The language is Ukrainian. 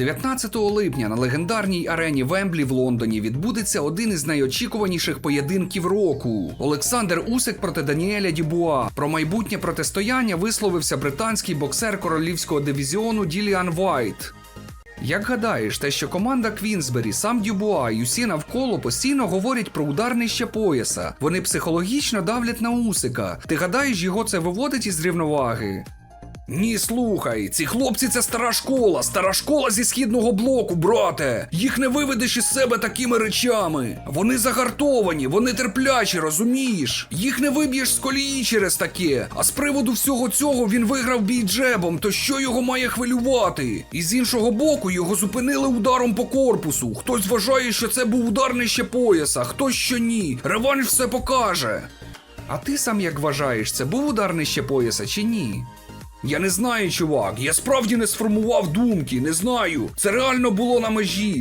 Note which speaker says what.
Speaker 1: 19 липня на легендарній арені Вемблі в Лондоні відбудеться один із найочікуваніших поєдинків року. Олександр Усик проти Даніеля Дюбуа. Про майбутнє протистояння висловився британський боксер королівського дивізіону Діліан Вайт. Як гадаєш, те, що команда Квінсбері, сам Дюбуа і усі навколо постійно говорять про ударнище пояса. Вони психологічно давлять на Усика. Ти гадаєш, його це виводить із рівноваги? Ні, слухай, ці хлопці це стара школа, стара школа зі східного блоку, брате. Їх не виведеш із себе такими речами. Вони загартовані, вони терплячі, розумієш? Їх не виб'єш з колії через таке. А з приводу всього цього він виграв бій джебом, то що його має хвилювати? І з іншого боку його зупинили ударом по корпусу. Хтось вважає, що це був удар нижче пояса, хтось що ні. Реванш все покаже. А ти сам як вважаєш, це був удар нижче пояса чи ні? Я не знаю, чувак. Я справді не сформував думки, не знаю. Це реально було на межі.